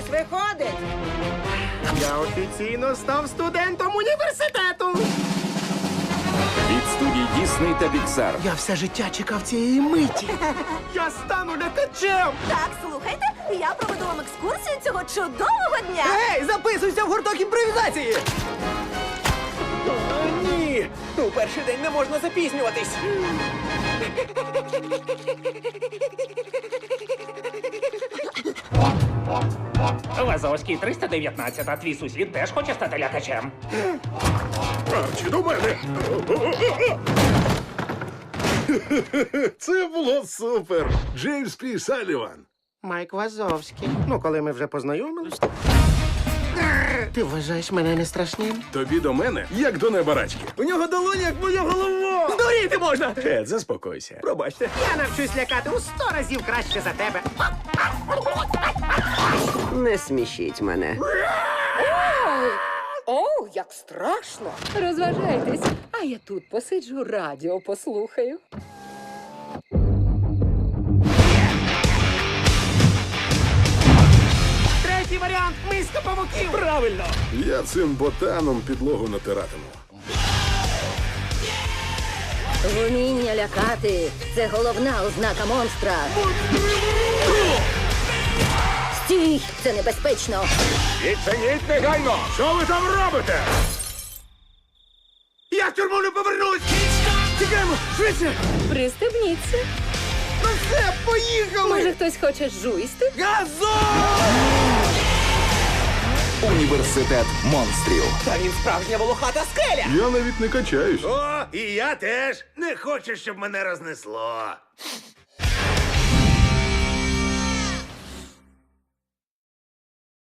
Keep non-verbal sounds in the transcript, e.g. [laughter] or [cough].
Щось виходить. Я офіційно став студентом університету. Від студій Дісней та Піксар. Я все життя чекав цієї миті. [laughs] Я стану лякачем. Так, слухайте, я проведу вам екскурсію цього чудового дня. Ей, записуйся в гурток імпровізації! О, ні! У перший день не можна запізнюватись. [laughs] Лазовський 319, а твій сусід теж хоче стати лякачем. Арчі, до мене! Це було супер! Джеймс Пі Саліван. Майк Вазовський. Ну, коли ми вже познайомились. Ти вважаєш мене не страшним? Тобі до мене, як до небарачки. У нього долоня, як моя голова! Здуріти можна! Ед, заспокойся. Пробачте. Я навчусь лякати у сто разів краще за тебе. Не смішіть мене. О, як страшно. Розважайтесь, а я тут посиджу, радіо послухаю. Варіант павуків. Правильно! Я цим ботаном підлогу натиратиму. Вміння лякати це головна ознака монстра. Стій! Це небезпечно. Відчиніть негайно! Що ви там робите? Я в тюрму не повернусь. Тікаємо! Швидше! Пристебніться. Ну все, поїхали! Може, хтось хоче жуйсти? Газон! Університет монстрів. Та він справжня волохата скеля! Я навіть не качаюсь. О, і я теж не хочу, щоб мене рознесло.